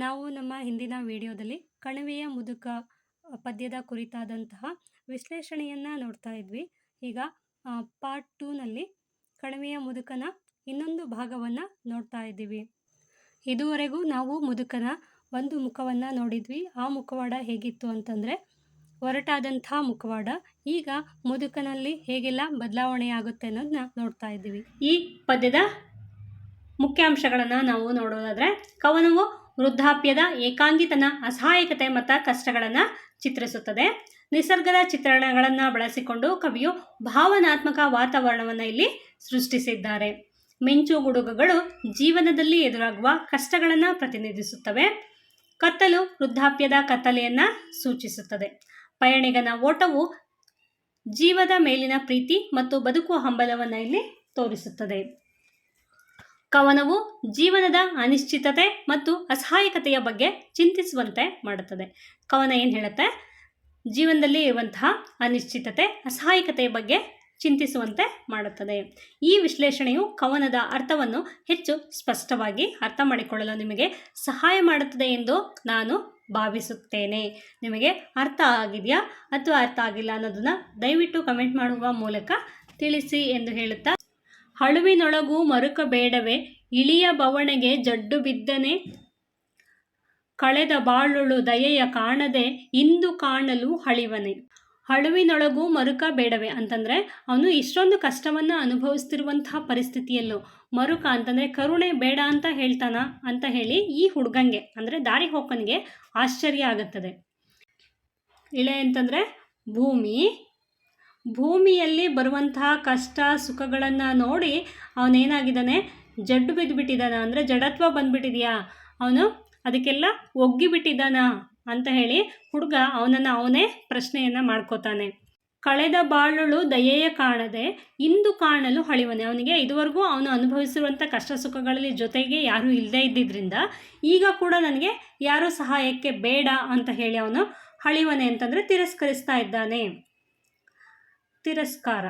ನಾವು ನಮ್ಮ ಹಿಂದಿನ ವಿಡಿಯೋದಲ್ಲಿ ಕಣಿವೆಯ ಮುದುಕ ಪದ್ಯದ ಕುರಿತಾದಂತಹ ವಿಶ್ಲೇಷಣೆಯನ್ನು ನೋಡ್ತಾ ಇದ್ವಿ. ಈಗ ಪಾರ್ಟ್ ಟೂನಲ್ಲಿ ಕಣಿವೆಯ ಮುದುಕನ ಇನ್ನೊಂದು ಭಾಗವನ್ನು ನೋಡ್ತಾ ಇದ್ದೀವಿ. ಇದುವರೆಗೂ ನಾವು ಮುದುಕನ ಒಂದು ಮುಖವನ್ನು ನೋಡಿದ್ವಿ. ಆ ಮುಖವಾಡ ಹೇಗಿತ್ತು ಅಂತಂದರೆ ಒರಟಾದಂಥ ಮುಖವಾಡ. ಈಗ ಮುದುಕನಲ್ಲಿ ಹೇಗೆಲ್ಲ ಬದಲಾವಣೆ ಆಗುತ್ತೆ ಅನ್ನೋದನ್ನ ನೋಡ್ತಾ ಇದ್ದೀವಿ. ಈ ಪದ್ಯದ ಮುಖ್ಯಾಂಶಗಳನ್ನು ನಾವು ನೋಡೋದಾದರೆ, ಕವನವು ವೃದ್ಧಾಪ್ಯದ ಏಕಾಂಗಿತನ, ಅಸಹಾಯಕತೆ ಮತ್ತು ಕಷ್ಟಗಳನ್ನು ಚಿತ್ರಿಸುತ್ತದೆ. ನಿಸರ್ಗದ ಚಿತ್ರಣಗಳನ್ನು ಬಳಸಿಕೊಂಡು ಕವಿಯು ಭಾವನಾತ್ಮಕ ವಾತಾವರಣವನ್ನು ಇಲ್ಲಿ ಸೃಷ್ಟಿಸಿದ್ದಾರೆ. ಮಿಂಚು ಗುಡುಗುಗಳು ಜೀವನದಲ್ಲಿ ಎದುರಾಗುವ ಕಷ್ಟಗಳನ್ನು ಪ್ರತಿನಿಧಿಸುತ್ತವೆ. ಕತ್ತಲು ವೃದ್ಧಾಪ್ಯದ ಕತ್ತಲೆಯನ್ನು ಸೂಚಿಸುತ್ತದೆ. ಪಯಣಿಗನ ಓಟವು ಜೀವದ ಮೇಲಿನ ಪ್ರೀತಿ ಮತ್ತು ಬದುಕುವ ಹಂಬಲವನ್ನು ಇಲ್ಲಿ ತೋರಿಸುತ್ತದೆ. ಕವನವು ಜೀವನದ ಅನಿಶ್ಚಿತತೆ ಮತ್ತು ಅಸಹಾಯಕತೆಯ ಬಗ್ಗೆ ಚಿಂತಿಸುವಂತೆ ಮಾಡುತ್ತದೆ. ಕವನ ಏನು ಹೇಳುತ್ತೆ? ಜೀವನದಲ್ಲಿ ಇರುವಂತಹ ಅನಿಶ್ಚಿತತೆ, ಅಸಹಾಯಕತೆಯ ಬಗ್ಗೆ ಚಿಂತಿಸುವಂತೆ ಮಾಡುತ್ತದೆ. ಈ ವಿಶ್ಲೇಷಣೆಯು ಕವನದ ಅರ್ಥವನ್ನು ಹೆಚ್ಚು ಸ್ಪಷ್ಟವಾಗಿ ಅರ್ಥ ಮಾಡಿಕೊಳ್ಳಲು ನಿಮಗೆ ಸಹಾಯ ಮಾಡುತ್ತದೆ ಎಂದು ನಾನು ಭಾವಿಸುತ್ತೇನೆ. ನಿಮಗೆ ಅರ್ಥ ಆಗಿದೆಯಾ ಅಥವಾ ಅರ್ಥ ಆಗಿಲ್ಲ ಅನ್ನೋದನ್ನು ದಯವಿಟ್ಟು ಕಮೆಂಟ್ ಮಾಡುವ ಮೂಲಕ ತಿಳಿಸಿ ಎಂದು ಹೇಳುತ್ತಾ ಹಳುವಿನೊಳಗು ಮರುಕ ಬೇಡವೇ ಇಳಿಯ ಬವಣೆಗೆ ಜಡ್ಡು ಬಿದ್ದನೆ, ಕಳೆದ ಬಾಳುಳು ದಯೆಯ ಕಾಣದೆ ಇಂದು ಕಾಣಲು ಹಳಿವನೆ. ಹಳುವಿನೊಳಗು ಮರುಕ ಬೇಡವೆ ಅಂತಂದರೆ ಅವನು ಇಷ್ಟೊಂದು ಕಷ್ಟವನ್ನು ಅನುಭವಿಸ್ತಿರುವಂತಹ ಪರಿಸ್ಥಿತಿಯಲ್ಲೂ. ಮರುಕ ಅಂತಂದರೆ ಕರುಣೆ ಬೇಡ ಅಂತ ಹೇಳ್ತಾನ ಅಂತ ಹೇಳಿ ಈ ಹುಡುಗಂಗೆ, ಅಂದರೆ ದಾರಿ ಹೋಕನಿಗೆ ಆಶ್ಚರ್ಯ ಆಗುತ್ತದೆ. ಇಳೆ ಅಂತಂದರೆ ಭೂಮಿ ಭೂಮಿಯಲ್ಲಿ ಬರುವಂತಹ ಕಷ್ಟ, ಸುಖಗಳನ್ನು ನೋಡಿ ಅವನೇನಾಗಿದ್ದಾನೆ? ಜಡ್ಡು ಬಿದ್ದುಬಿಟ್ಟಿದ್ದಾನ ಅಂದರೆ ಜಡತ್ವ ಬಂದ್ಬಿಟ್ಟಿದೆಯಾ? ಅವನು ಅದಕ್ಕೆಲ್ಲ ಒಗ್ಗಿಬಿಟ್ಟಿದ್ದಾನ ಅಂತ ಹೇಳಿ ಹುಡುಗ ಅವನನ್ನು ಅವನೇ ಪ್ರಶ್ನೆಯನ್ನು ಮಾಡ್ಕೋತಾನೆ. ಕಳೆದ ಬಾಳುಳು ದಯೆಯ ಕಾಣದೆ ಇಂದು ಕಾಣಲು ಹಳಿವನೆ. ಅವನಿಗೆ ಇದುವರೆಗೂ ಅವನು ಅನುಭವಿಸಿರುವಂಥ ಕಷ್ಟ, ಸುಖಗಳಲ್ಲಿ ಜೊತೆಗೆ ಯಾರೂ ಇಲ್ಲದೇ ಇದ್ದಿದ್ದರಿಂದ ಈಗ ಕೂಡ ನನಗೆ ಯಾರೂ ಸಹಾಯಕ್ಕೆ ಬೇಡ ಅಂತ ಹೇಳಿ ಅವನು ಹಳಿವನೆ ಅಂತಂದರೆ ತಿರಸ್ಕರಿಸ್ತಾ ಇದ್ದಾನೆ. ತಿರಸ್ಕಾರ.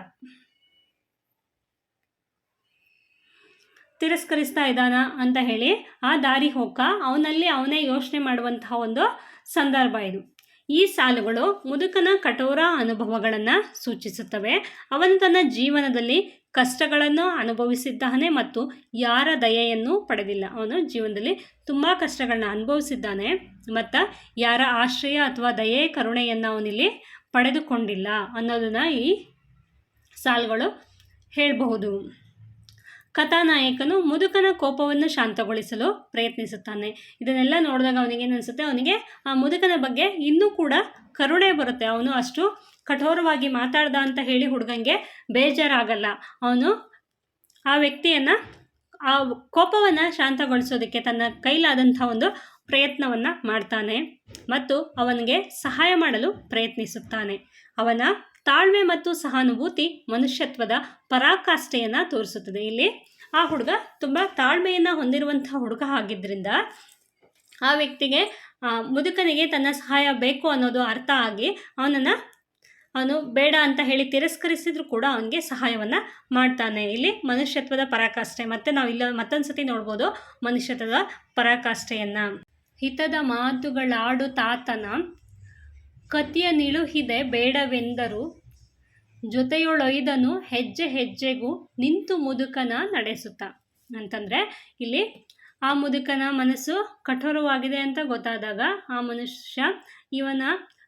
ತಿರಸ್ಕರಿಸ್ತಾ ಇದ್ದಾನ ಅಂತ ಹೇಳಿ ಆ ದಾರಿ ಹೋಗ ಅವನಲ್ಲಿ ಅವನೇ ಯೋಚನೆ ಮಾಡುವಂತಹ ಒಂದು ಸಂದರ್ಭ ಇದು. ಈ ಸಾಲುಗಳು ಮುದುಕನ ಕಠೋರ ಅನುಭವಗಳನ್ನು ಸೂಚಿಸುತ್ತವೆ. ಅವನು ತನ್ನ ಜೀವನದಲ್ಲಿ ಕಷ್ಟಗಳನ್ನು ಅನುಭವಿಸಿದ್ದಾನೆ ಮತ್ತು ಯಾರ ದಯೆಯನ್ನು ಪಡೆದಿಲ್ಲ. ಅವನು ಜೀವನದಲ್ಲಿ ತುಂಬ ಕಷ್ಟಗಳನ್ನ ಅನುಭವಿಸಿದ್ದಾನೆ ಮತ್ತು ಯಾರ ಆಶ್ರಯ ಅಥವಾ ದಯೆ, ಕರುಣೆಯನ್ನು ಅವನಿಲ್ಲಿ ಪಡೆದುಕೊಂಡಿಲ್ಲ ಅನ್ನೋದನ್ನು ಈ ಸಾಲುಗಳು ಹೇಳಬಹುದು. ಕಥಾನಾಯಕನು ಮುದುಕನ ಕೋಪವನ್ನು ಶಾಂತಗೊಳಿಸಲು ಪ್ರಯತ್ನಿಸುತ್ತಾನೆ. ಇದನ್ನೆಲ್ಲ ನೋಡಿದಾಗ ಅವನಿಗೆ ಅನಿಸುತ್ತೆ ಅವನಿಗೆ ಆ ಮುದುಕನ ಬಗ್ಗೆ ಇನ್ನೂ ಕೂಡ ಕರುಣೆ ಬರುತ್ತೆ. ಅವನು ಅಷ್ಟು ಕಠೋರವಾಗಿ ಮಾತಾಡ್ದ ಅಂತ ಹೇಳಿ ಹುಡುಗಂಗೆ ಬೇಜಾರಾಗಲ್ಲ. ಅವನು ಆ ವ್ಯಕ್ತಿಯನ್ನು, ಆ ಕೋಪವನ್ನು ಶಾಂತಗೊಳಿಸೋದಕ್ಕೆ ತನ್ನ ಕೈಲಾದಂಥ ಒಂದು ಪ್ರಯತ್ನವನ್ನು ಮಾಡ್ತಾನೆ ಮತ್ತು ಅವನಿಗೆ ಸಹಾಯ ಮಾಡಲು ಪ್ರಯತ್ನಿಸುತ್ತಾನೆ. ಅವನ ತಾಳ್ಮೆ ಮತ್ತು ಸಹಾನುಭೂತಿ ಮನುಷ್ಯತ್ವದ ಪರಾಕಾಷ್ಠೆಯನ್ನು ತೋರಿಸುತ್ತದೆ. ಇಲ್ಲಿ ಆ ಹುಡುಗ ತುಂಬ ತಾಳ್ಮೆಯನ್ನು ಹೊಂದಿರುವಂತಹ ಹುಡುಗ ಆಗಿದ್ದರಿಂದ ಆ ವ್ಯಕ್ತಿಗೆ ಮುದುಕನಿಗೆ ತನ್ನ ಸಹಾಯ ಬೇಕು ಅನ್ನೋದು ಅರ್ಥ ಆಗಿ ಅವನನ್ನು, ಅವನು ಬೇಡ ಅಂತ ಹೇಳಿ ತಿರಸ್ಕರಿಸಿದ್ರು ಕೂಡ ಅವನಿಗೆ ಸಹಾಯವನ್ನು ಮಾಡ್ತಾನೆ. ಇಲ್ಲಿ ಮನುಷ್ಯತ್ವದ ಪರಾಕಾಷ್ಠೆ, ಮತ್ತು ನಾವು ಇಲ್ಲ ಮತ್ತೊಂದು ಸತಿ ನೋಡ್ಬೋದು ಮನುಷ್ಯತ್ವದ ಪರಾಕಾಷ್ಠೆಯನ್ನು. ಹಿತದ ಮಾತುಗಳಾಡು ತಾತನ ಕತಿಯ ನಿಳುಹಿದೆ ಬೇಡವೆಂದರು. ಜೊತೆಯೊಳೊಯ್ದನು ಹೆಜ್ಜೆ ಹೆಜ್ಜೆಗೂ ನಿಂತು ಮುದುಕನ ನಡೆಸುತ್ತ. ಅಂತಂದರೆ ಇಲ್ಲಿ ಆ ಮುದುಕನ ಮನಸ್ಸು ಕಠೋರವಾಗಿದೆ ಅಂತ ಗೊತ್ತಾದಾಗ ಆ ಮನುಷ್ಯ ಇವನ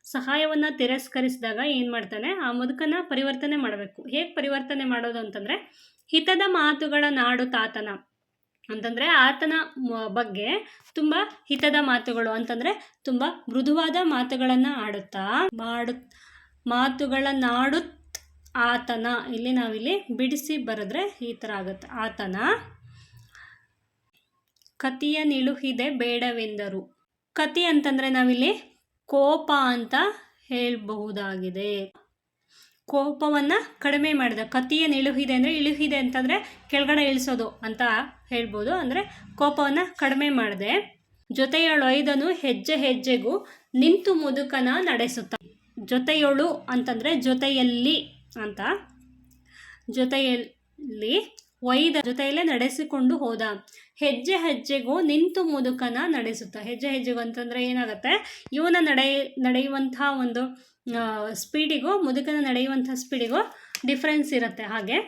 ಸಹಾಯವನ್ನು ತಿರಸ್ಕರಿಸಿದಾಗ ಏನು ಮಾಡ್ತಾನೆ? ಆ ಮುದುಕನ ಪರಿವರ್ತನೆ ಮಾಡಬೇಕು. ಹೇಗೆ ಪರಿವರ್ತನೆ ಮಾಡೋದು ಅಂತಂದರೆ ಹಿತದ ಮಾತುಗಳ ನಾಡು ತಾತನ ಅಂತಂದರೆ ಆತನ ಬಗ್ಗೆ ತುಂಬ ಹಿತದ ಮಾತುಗಳು, ಅಂತಂದರೆ ತುಂಬ ಮೃದುವಾದ ಮಾತುಗಳನ್ನು ಆಡುತ್ತಾ, ಮಾಡು ಮಾತುಗಳ ನಾಡು ಆತನ. ಇಲ್ಲಿ ನಾವಿಲ್ಲಿ ಬಿಡಿಸಿ ಬರೆದ್ರೆ ಈ ಥರ ಆಗುತ್ತೆ. ಆತನ ಕತಿಯ ನಿಲುಹಿದೆ ಬೇಡವೆಂದರು. ಕತಿ ಅಂತಂದರೆ ನಾವಿಲ್ಲಿ ಕೋಪ ಅಂತ ಹೇಳಬಹುದಾಗಿದೆ. ಕೋಪವನ್ನು ಕಡಿಮೆ ಮಾಡಿದ. ಕತ್ತಿಯನ್ನು ಇಳುಹಿದೆ ಅಂದರೆ ಇಳುಹಿದೆ ಅಂತಂದರೆ ಕೆಳಗಡೆ ಇಳಿಸೋದು ಅಂತ ಹೇಳ್ಬೋದು. ಅಂದರೆ ಕೋಪವನ್ನು ಕಡಿಮೆ ಮಾಡಿದೆ. ಐದನು ಹೆಜ್ಜೆ ಹೆಜ್ಜೆಗೂ ನಿಂತು ಮುದುಕನ ನಡೆಸುತ್ತ. ಜೊತೆಯೊಳು ಅಂತಂದರೆ ಜೊತೆಯಲ್ಲಿ ಅಂತ. ಜೊತೆಯಲ್ಲಿ ಒಯ್ದ ಜೊತೆಯಲ್ಲೇ ನಡೆಸಿಕೊಂಡು ಹೋದ. ಹೆಜ್ಜೆ ಹೆಜ್ಜೆಗೂ ನಿಂತು ಮುದುಕನ ನಡೆಸುತ್ತ. ಹೆಜ್ಜೆ ಹೆಜ್ಜೆಗೂ ಅಂತಂದರೆ ಏನಾಗುತ್ತೆ? ಇವನ ನಡೆ ನಡೆಯುವಂಥ ಒಂದು ಸ್ಪೀಡಿಗೂ ಮುದುಕನ ನಡೆಯುವಂಥ ಸ್ಪೀಡಿಗೂ ಡಿಫ್ರೆನ್ಸ್ ಇರುತ್ತೆ ಹಾಗೆ.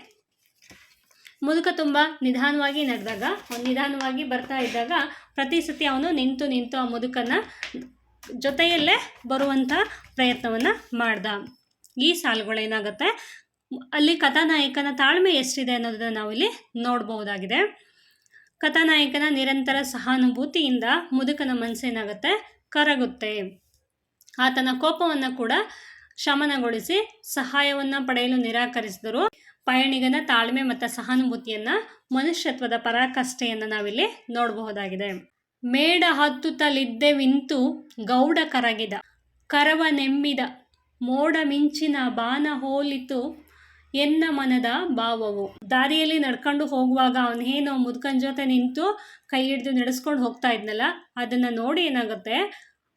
ಮುದುಕ ತುಂಬ ನಿಧಾನವಾಗಿ ನಡೆದಾಗ ನಿಧಾನವಾಗಿ ಬರ್ತಾ ಇದ್ದಾಗ ಪ್ರತಿ ಸತಿ ಅವನು ನಿಂತು ನಿಂತು ಆ ಮುದುಕನ ಜೊತೆಯಲ್ಲೇ ಬರುವಂಥ ಪ್ರಯತ್ನವನ್ನು ಮಾಡ್ದ. ಈ ಸಾಲುಗಳೇನಾಗುತ್ತೆ ಅಲ್ಲಿ ಕಥಾನಾಯಕನ ತಾಳ್ಮೆ ಎಷ್ಟಿದೆ ಅನ್ನೋದನ್ನು ನಾವಿಲ್ಲಿ ನೋಡ್ಬೋದಾಗಿದೆ ಕಥಾನಾಯಕನ ನಿರಂತರ ಸಹಾನುಭೂತಿಯಿಂದ ಮುದುಕನ ಮನಸ್ಸೇನಾಗುತ್ತೆ? ಕರಗುತ್ತೆ. ಆತನ ಕೋಪವನ್ನು ಕೂಡ ಶಮನಗೊಳಿಸಿ ಸಹಾಯವನ್ನು ಪಡೆಯಲು ನಿರಾಕರಿಸಿದರು. ಪಯಣಿಗನ ತಾಳ್ಮೆ ಮತ್ತು ಸಹಾನುಭೂತಿಯನ್ನು ಮನುಷ್ಯತ್ವದ ಪರಾಕಾಷ್ಠೆಯನ್ನು ನಾವಿಲ್ಲಿ ನೋಡಬಹುದಾಗಿದೆ. ಮೇಡ ಹತ್ತುತ್ತಲಿದ್ದೆವಿಂತು ಗೌಡ ಕರಗಿದ. ಕರವ ನೆಮ್ಮಿದ. ಮೋಡ ಮಿಂಚಿನ ಬಾನ ಹೋಲಿತು. ಎನ್ನ ಮನದ ಭಾವವು. ದಾರಿಯಲ್ಲಿ ನಡ್ಕೊಂಡು ಹೋಗುವಾಗ ಅವನೇನೋ ಮುದುಕನ ಜೊತೆ ನಿಂತು ಕೈ ಹಿಡಿದು ನಡೆಸ್ಕೊಂಡು ಹೋಗ್ತಾ ಇದ್ನಲ್ಲ, ಅದನ್ನು ನೋಡಿ ಏನಾಗುತ್ತೆ?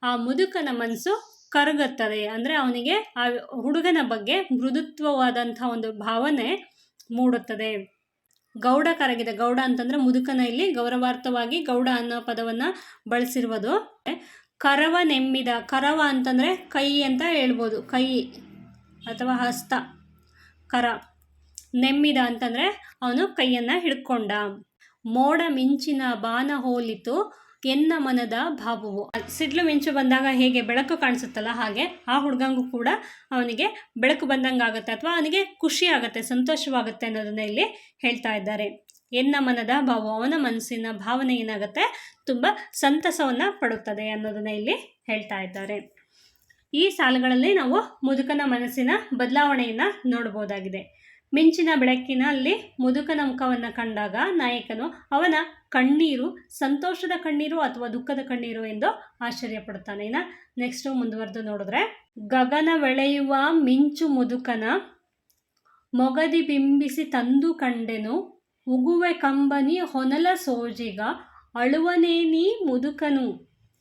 ಆ ಮುದುಕನ ಮನಸ್ಸು ಕರಗುತ್ತದೆ. ಅಂದರೆ ಅವನಿಗೆ ಆ ಹುಡುಗನ ಬಗ್ಗೆ ಮೃದುತ್ವವಾದಂಥ ಒಂದು ಭಾವನೆ ಮೂಡುತ್ತದೆ. ಗೌಡ ಕರಗಿದೆ. ಗೌಡ ಅಂತಂದರೆ ಮುದುಕನ ಇಲ್ಲಿ ಗೌರವಾರ್ಥವಾಗಿ ಗೌಡ ಅನ್ನೋ ಪದವನ್ನು ಬಳಸಿರುವುದು. ಕರವ ನೆಮ್ಮಿದ, ಕರವ ಅಂತಂದರೆ ಕೈ ಅಂತ ಹೇಳ್ಬೋದು. ಕೈ ಅಥವಾ ಹಸ್ತ, ಕರ. ನೆಮ್ಮಿದ ಅಂತಂದರೆ ಅವನು ಕೈಯನ್ನು ಹಿಡ್ಕೊಂಡ. ಮೋಡ ಮಿಂಚಿನ ಬಾನ ಹೋಲಿತು. ಎನ್ನ ಮನದ ಭಾವವು. ಸಿಡ್ಲು ಮಿಂಚು ಬಂದಾಗ ಹೇಗೆ ಬೆಳಕು ಕಾಣಿಸುತ್ತಲ್ಲ ಹಾಗೆ ಆ ಹುಡುಗಂಗೂ ಕೂಡ ಅವನಿಗೆ ಬೆಳಕು ಬಂದಂಗೆ ಆಗುತ್ತೆ ಅಥವಾ ಅವನಿಗೆ ಖುಷಿ ಆಗುತ್ತೆ ಸಂತೋಷವಾಗುತ್ತೆ ಅನ್ನೋದನ್ನ ಇಲ್ಲಿ ಹೇಳ್ತಾ ಇದ್ದಾರೆ. ಎನ್ನ ಮನದ ಭಾವ ಅವನ ಮನಸ್ಸಿನ ಭಾವನೆ ಏನಾಗುತ್ತೆ, ತುಂಬ ಸಂತಸವನ್ನು ಪಡುತ್ತದೆ ಅನ್ನೋದನ್ನ ಇಲ್ಲಿ ಹೇಳ್ತಾ ಇದ್ದಾರೆ. ಈ ಸಾಲುಗಳಲ್ಲಿ ನಾವು ಮುದುಕನ ಮನಸ್ಸಿನ ಬದಲಾವಣೆಯನ್ನು ನೋಡ್ಬೋದಾಗಿದೆ. ಮಿಂಚಿನ ಬೆಳಕಿನಲ್ಲಿ ಮುದುಕನ ಮುಖವನ್ನು ಕಂಡಾಗ ನಾಯಕನು ಅವನ ಕಣ್ಣೀರು, ಸಂತೋಷದ ಕಣ್ಣೀರು ಅಥವಾ ದುಃಖದ ಕಣ್ಣೀರು ಎಂದು ಆಶ್ಚರ್ಯಪಡುತ್ತಾನೆ. ಇನ್ನು ನೆಕ್ಸ್ಟು ಮುಂದುವರೆದು ನೋಡಿದ್ರೆ, ಗಗನ ಬೆಳೆಯುವ ಮಿಂಚು ಮುದುಕನ ಮೊಗದಿ ಬಿಂಬಿಸಿ ತಂದು ಕಂಡೆನು, ಉಗುವೆ ಕಂಬನಿ ಹೊನಲ ಸೋಜಿಗ ಅಳುವನೇನಿ ಮುದುಕನು.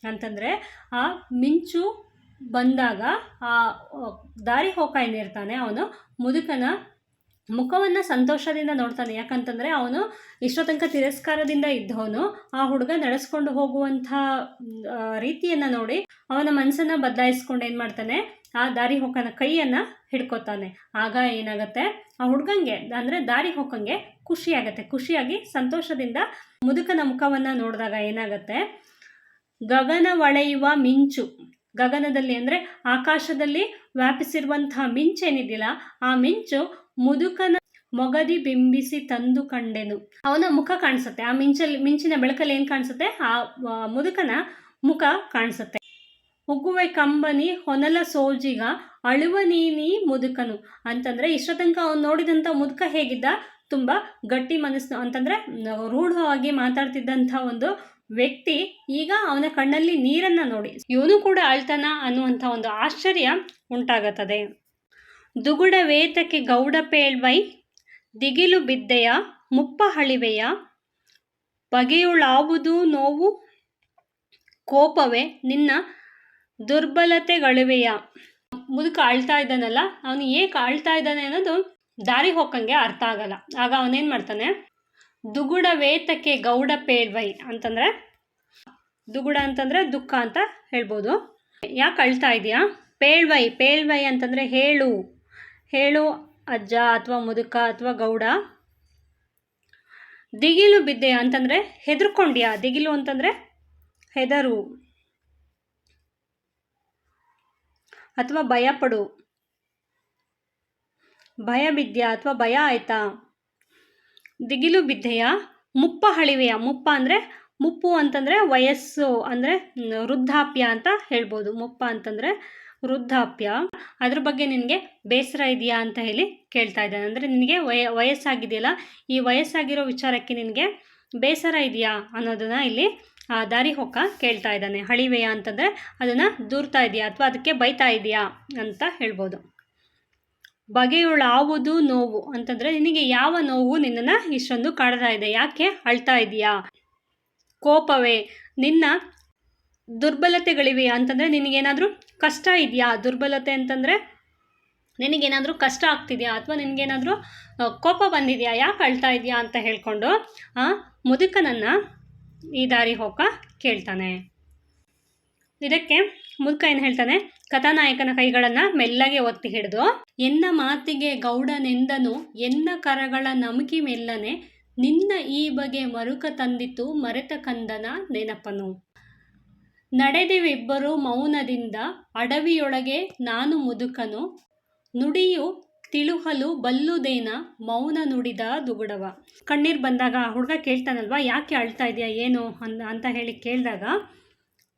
ಅಂತಂದರೆ, ಆ ಮಿಂಚು ಬಂದಾಗ ಆ, ದಾರಿ ಹೋಗ್ತಾ ಏನಿರ್ತಾನೆ ಅವನು ಮುದುಕನ ಮುಖವನ್ನು ಸಂತೋಷದಿಂದ ನೋಡ್ತಾನೆ. ಯಾಕಂತಂದರೆ ಅವನು ಇಷ್ಟೋ ತನಕ ತಿರಸ್ಕಾರದಿಂದ ಇದ್ದವನು. ಆ ಹುಡುಗ ನಡೆಸ್ಕೊಂಡು ಹೋಗುವಂಥ ರೀತಿಯನ್ನು ನೋಡಿ ಅವನ ಮನಸ್ಸನ್ನು ಬದಲಾಯಿಸ್ಕೊಂಡು ಏನು ಮಾಡ್ತಾನೆ? ಆ ದಾರಿ ಹೋಕನ ಕೈಯನ್ನು ಹಿಡ್ಕೊತಾನೆ. ಆಗ ಏನಾಗುತ್ತೆ? ಆ ಹುಡುಗಂಗೆ, ಅಂದರೆ ದಾರಿ ಹೊಕ್ಕಂಗೆ ಖುಷಿಯಾಗತ್ತೆ. ಖುಷಿಯಾಗಿ ಸಂತೋಷದಿಂದ ಮುದುಕನ ಮುಖವನ್ನು ನೋಡಿದಾಗ ಏನಾಗುತ್ತೆ? ಗಗನ ಒಳೆಯುವ ಮಿಂಚು. ಗಗನದಲ್ಲಿ ಅಂದರೆ ಆಕಾಶದಲ್ಲಿ ವ್ಯಾಪಿಸಿರುವಂತಹ ಮಿಂಚೇನಿದೆಯಲ್ಲ ಆ ಮಿಂಚು ಮುದುಕನ ಮೊಗದಿ ಬಿಂಬಿಸಿ ತಂದು ಕಂಡೆನು. ಅವನ ಮುಖ ಕಾಣಿಸುತ್ತೆ. ಆ ಮಿಂಚಲ್ಲಿ ಮಿಂಚಿನ ಬೆಳಕಲ್ಲಿ ಏನು ಕಾಣಿಸುತ್ತೆ? ಆ ಮುದುಕನ ಮುಖ ಕಾಣಿಸುತ್ತೆ. ಉಗ್ಗುವೆ ಕಂಬನಿ ಹೊನಲ ಸೋಜಿಗ ಅಳುವ ನೀನಿ ಮುದುಕನು. ಅಂತಂದರೆ ಇಷ್ಟ ತನಕ ಅವನು ನೋಡಿದಂಥ ಮುದುಕ ಹೇಗಿದ್ದ? ತುಂಬ ಗಟ್ಟಿ ಮನಸ್ಸು. ಅಂತಂದರೆ, ರೂಢವಾಗಿ ಮಾತಾಡ್ತಿದ್ದಂಥ ಒಂದು ವ್ಯಕ್ತಿ ಈಗ ಅವನ ಕಣ್ಣಲ್ಲಿ ನೀರನ್ನು ನೋಡಿ. ಇವನು ಕೂಡ ಅಳ್ತಾನ ಅನ್ನುವಂಥ ಒಂದು ಆಶ್ಚರ್ಯ ಉಂಟಾಗುತ್ತದೆ. ದುಗುಡ ಗೌಡಪೇಳ್ವೈ ಗೌಡ ಪೇಳ್ವೈ ದಿಗಿಲು ಬಿದ್ದೆಯ, ಮುಪ್ಪ ಹಳಿವೆಯ, ಬಗೆಯುಳಾವುದು ನೋವು, ಕೋಪವೇ ನಿನ್ನ ದುರ್ಬಲತೆಗಳಿವೆಯ. ಮುದುಕ ಅಳ್ತಾ ಇದ್ದಾನಲ್ಲ, ಅವನು ಏಕೆ ಅಳ್ತಾ ಇದ್ದಾನೆ ಅನ್ನೋದು ದಾರಿ ಹೋಗಂಗೆ ಅರ್ಥ ಆಗಲ್ಲ. ಆಗ ಅವನೇನು ಮಾಡ್ತಾನೆ? ದುಗುಡ ವೇತಕ್ಕೆ ಗೌಡ ಪೇಳ್ವೈ ಅಂತಂದರೆ, ದುಗುಡ ಅಂತಂದರೆ ದುಃಖ ಅಂತ ಹೇಳ್ಬೋದು. ಯಾಕೆ ಅಳ್ತಾ ಇದೆಯಾ? ಪೇಳ್ವೈ ಪೇಳ್ವೈ ಅಂತಂದರೆ ಹೇಳು. ಹೇಳು, ಅಜ್ಜ ಅಥವಾ ಮುದುಕ ಅಥವಾ ಗೌಡ. ದಿಗಿಲು ಬಿದ್ದೆ ಅಂತಂದರೆ ಹೆದರ್ಕೊಂಡ್ಯಾ? ದಿಗಿಲು ಅಂತಂದರೆ ಹೆದರು. ಅಥವಾ ಭಯಪಡು ಭಯ ಬಿದ್ದ್ಯಾ ಅಥವಾ ಭಯ ಆಯ್ತಾ? ದಿಗಿಲು ಬಿದ್ದೆಯಾ? ಮುಪ್ಪ ಹಳಿವೆಯ? ಮುಪ್ಪ ಅಂದರೆ ಮುಪ್ಪು ಅಂತಂದರೆ ವಯಸ್ಸು, ಅಂದರೆ ವೃದ್ಧಾಪ್ಯ ಅಂತ ಹೇಳ್ಬೋದು. ಮುಪ್ಪ ಅಂತಂದರೆ ವೃದ್ಧಾಪ್ಯ. ಅದ್ರ ಬಗ್ಗೆ ನಿನಗೆ ಬೇಸರ ಇದೆಯಾ ಅಂತ ಹೇಳಿ ಕೇಳ್ತಾ ಇದ್ದಾನೆ. ಅಂದರೆ ನಿನಗೆ ವಯ, ವಯಸ್ಸಾಗಿದೆಯಲ್ಲ, ಈ ವಯಸ್ಸಾಗಿರೋ ವಿಚಾರಕ್ಕೆ ನಿನಗೆ ಬೇಸರ ಇದೆಯಾ ಅನ್ನೋದನ್ನು ಇಲ್ಲಿ ದಾರಿ ಹೊಕ್ಕ ಕೇಳ್ತಾ ಇದ್ದಾನೆ. ಹಳಿವೆಯ ಅಂತಂದರೆ ಅದನ್ನು ದೂರ್ತಾ ಇದೆಯಾ ಅಥವಾ ಅದಕ್ಕೆ ಬೈತಾ ಇದೆಯಾ ಅಂತ ಹೇಳ್ಬೋದು. ಬಗೆಯುಳಾವುದು ನೋವು ಅಂತಂದರೆ ನಿನಗೆ ಯಾವ ನೋವು ನಿನ್ನನ್ನು ಇಷ್ಟೊಂದು ಕಾಡ್ತಾ ಇದೆ? ಯಾಕೆ ಅಳ್ತಾ ಇದೆಯಾ? ಕೋಪವೇ? ನಿನ್ನ ದುರ್ಬಲತೆಗಳಿವೆ ಅಂತಂದರೆ ನಿನಗೇನಾದರೂ ಕಷ್ಟ ಇದೆಯಾ? ದುರ್ಬಲತೆ ಅಂತಂದರೆ ನಿನಗೇನಾದರೂ ಕಷ್ಟ ಆಗ್ತಿದೆಯಾ? ಅಥವಾ ನಿನಗೇನಾದರೂ ಕೋಪ ಬಂದಿದೆಯಾ? ಯಾಕೆ ಅಳ್ತಾ ಇದೆಯಾ ಅಂತ ಹೇಳಿಕೊಂಡು ಮುದುಕನನ್ನು ಈ ದಾರಿ ಹೋಗ ಕೇಳ್ತಾನೆ. ಇದಕ್ಕೆ ಮುದುಕ ಏನು ಹೇಳ್ತಾನೆ? ಕಥಾನಾಯಕನ ಕೈಗಳನ್ನು ಮೆಲ್ಲಗೆ ಒತ್ತಿ ಹಿಡಿದು, ಎನ್ನ ಮಾತಿಗೆ ಗೌಡನೆಂದನು ಎನ್ನ ಕರಗಳ ನಮಕಿ ಮೆಲ್ಲನೆ, ನಿನ್ನ ಈ ಬಗೆ ಮರುಕ ತಂದಿತು ಮರೆತ ಕಂದನ ನೆನಪನು. ನಡೆದೆವಿಬ್ಬರು ಮೌನದಿಂದ ಅಡವಿಯೊಳಗೆ ನಾನು ಮುದುಕನು. ನುಡಿಯು ತಿಳುಹಲು ಬಲ್ಲುದೇನ ಮೌನ ನುಡಿದ ದುಗುಡವ. ಕಣ್ಣೀರು ಬಂದಾಗ ಆ ಹುಡುಗ ಕೇಳ್ತಾನಲ್ವಾ, ಯಾಕೆ ಅಳ್ತಾ ಇದೆಯಾ, ಏನು ಅಂತ ಹೇಳಿ ಕೇಳಿದಾಗ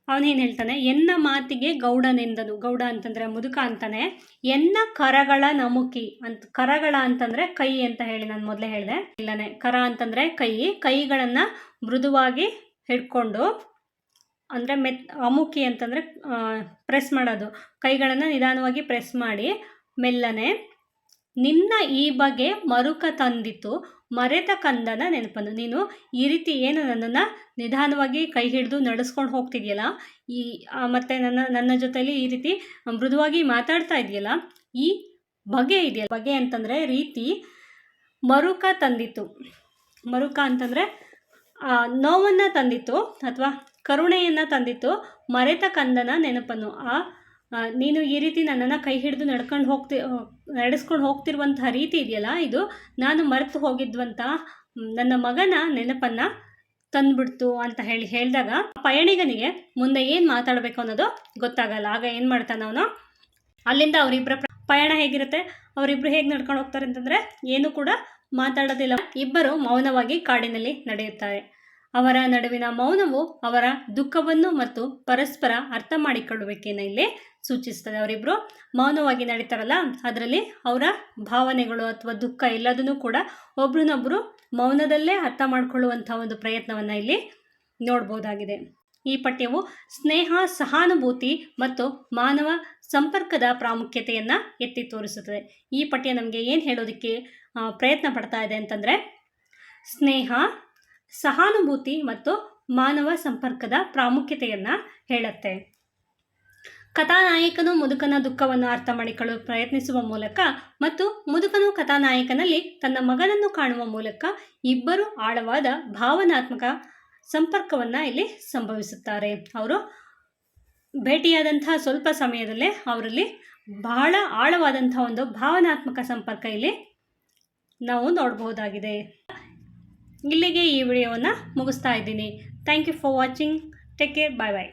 ಅವನೇನು ಹೇಳ್ತಾನೆ, ಎನ್ನ ಮಾತಿಗೆ ಗೌಡನೆಂದನು. ಗೌಡ ಅಂತಂದರೆ ಮುದುಕ ಅಂತಾನೆ. ಎನ್ನ ಕರಗಳ ನಮುಕಿ ಅಂತ, ಕರಗಳ ಅಂತಂದರೆ ಕೈ ಅಂತ ಹೇಳಿ ನಾನು ಮೊದಲೇ ಹೇಳಿದೆ. ಇಲ್ಲನೇ, ಕರ ಅಂತಂದರೆ ಕೈ, ಕೈಗಳನ್ನು ಮೃದುವಾಗಿ ಹಿಡ್ಕೊಂಡು ಅಂದರೆ ಮೆತ್, ಅಮುಕಿ ಅಂತಂದರೆ ಪ್ರೆಸ್ ಮಾಡೋದು. ಕೈಗಳನ್ನು ನಿಧಾನವಾಗಿ ಪ್ರೆಸ್ ಮಾಡಿ, ಮೆಲ್ಲನೆ. ನಿನ್ನ ಈ ಬಗೆ ಮರುಕ ತಂದಿತು ಮರೆತ ಕಂದನ ನೆನಪನ್ನು. ನೀನು ಈ ರೀತಿ ಏನು ನನ್ನನ್ನು ನಿಧಾನವಾಗಿ ಕೈ ಹಿಡಿದು ನಡೆಸ್ಕೊಂಡು ಹೋಗ್ತಿದೆಯಲ್ಲ? ಈ ಮತ್ತು ನನ್ನ ನನ್ನ ಜೊತೆಯಲ್ಲಿ ಈ ರೀತಿ ಮೃದುವಾಗಿ ಮಾತಾಡ್ತಾ ಇದೆಯಲ್ಲ? ಈ ಬಗೆ ಇದೆಯಲ್ಲ? ಬಗೆ ಅಂತಂದರೆ ರೀತಿ, ಮರುಕ ತಂದಿತು ಮರುಕ ಅಂತಂದರೆ ನೋವನ್ನು ತಂದಿತ್ತು, ಅಥವಾ ಕರುಣೆಯನ್ನು ತಂದಿತ್ತು. ಮರೆತ ಕಂದನ ನೆನಪನ್ನು. ಆ ನೀನು ಈ ರೀತಿ ನನ್ನನ್ನು ಕೈ ಹಿಡಿದು ನಡ್ಕೊಂಡು ಹೋಗ್ತಿ ನಡೆಸ್ಕೊಂಡು ಹೋಗ್ತಿರುವಂತಹ ರೀತಿ ಇದೆಯಲ್ಲ ಇದು? ನಾನು ಮರೆತು ಹೋಗಿದ್ವಂಥ ನನ್ನ ಮಗನ ನೆನಪನ್ನು ತಂದ್ಬಿಡ್ತು ಅಂತ ಹೇಳಿ ಹೇಳಿದಾಗ, ಪಯಣಿಗನಿಗೆ ಮುಂದೆ ಏನು ಮಾತಾಡಬೇಕು ಅನ್ನೋದು ಗೊತ್ತಾಗಲ್ಲ. ಆಗ ಏನು ಮಾಡ್ತಾನೆ ಅವನು? ಅಲ್ಲಿಂದ ಅವರಿಬ್ಬರ ಪಯಣ ಹೇಗಿರುತ್ತೆ? ಅವರಿಬ್ಬರು ಹೇಗೆ ನಡ್ಕೊಂಡು ಹೋಗ್ತಾರೆ ಅಂತಂದರೆ, ಏನು ಕೂಡ ಮಾತಾಡೋದಿಲ್ಲ. ಇಬ್ಬರು ಮೌನವಾಗಿ ಕಾಡಿನಲ್ಲಿ ನಡೆಯುತ್ತಾರೆ. ಅವರ ನಡುವಿನ ಮೌನವು ಅವರ ದುಃಖವನ್ನು ಮತ್ತು ಪರಸ್ಪರ ಅರ್ಥ ಮಾಡಿಕೊಳ್ಳುವಿಕೆಯನ್ನು ಇಲ್ಲಿ ಸೂಚಿಸ್ತದೆ ಅವರಿಬ್ಬರು ಮೌನವಾಗಿ ನಡೀತಾರಲ್ಲ, ಅದರಲ್ಲಿ ಅವರ ಭಾವನೆಗಳು ಅಥವಾ ದುಃಖ ಎಲ್ಲದನ್ನು ಕೂಡ ಒಬ್ರನ್ನೊಬ್ಬರು ಮೌನದಲ್ಲೇ ಅರ್ಥ ಮಾಡಿಕೊಳ್ಳುವಂಥ ಒಂದು ಪ್ರಯತ್ನವನ್ನು ಇಲ್ಲಿ ನೋಡ್ಬೋದಾಗಿದೆ. ಈ ಪಠ್ಯವು ಸ್ನೇಹ, ಸಹಾನುಭೂತಿ ಮತ್ತು ಮಾನವ ಸಂಪರ್ಕದ ಪ್ರಾಮುಖ್ಯತೆಯನ್ನು ಎತ್ತಿ ತೋರಿಸುತ್ತದೆ. ಈ ಪಠ್ಯ ನಮಗೆ ಏನು ಹೇಳೋದಕ್ಕೆ ಪ್ರಯತ್ನ ಪಡ್ತಾ ಇದೆ ಅಂತಂದರೆ, ಸ್ನೇಹ ಸಹಾನುಭೂತಿ ಮತ್ತು ಮಾನವ ಸಂಪರ್ಕದ ಪ್ರಾಮುಖ್ಯತೆಯನ್ನು ಹೇಳುತ್ತೆ. ಕಥಾನಾಯಕನು ಮುದುಕನ ದುಃಖವನ್ನು ಅರ್ಥ ಮಾಡಿಕೊಳ್ಳಲು ಪ್ರಯತ್ನಿಸುವ ಮೂಲಕ ಮತ್ತು ಮುದುಕನು ಕಥಾನಾಯಕನಲ್ಲಿ ತನ್ನ ಮಗನನ್ನು ಕಾಣುವ ಮೂಲಕ ಇಬ್ಬರು ಆಳವಾದ ಭಾವನಾತ್ಮಕ ಸಂಪರ್ಕವನ್ನು ಇಲ್ಲಿ ಸಂಭವಿಸುತ್ತಾರೆ. ಅವರು ಭೇಟಿಯಾದಂತಹ ಸ್ವಲ್ಪ ಸಮಯದಲ್ಲೇ ಅವರಲ್ಲಿ ಬಹಳ ಆಳವಾದಂಥ ಒಂದು ಭಾವನಾತ್ಮಕ ಸಂಪರ್ಕ ಇಲ್ಲಿ ನಾವು ನೋಡಬಹುದಾಗಿದೆ. ಇಲ್ಲಿಗೆ ಈ ವಿಡಿಯೋವನ್ನು ಮುಗಿಸ್ತಾ ಇದ್ದೀನಿ. Thank you for watching take care bye bye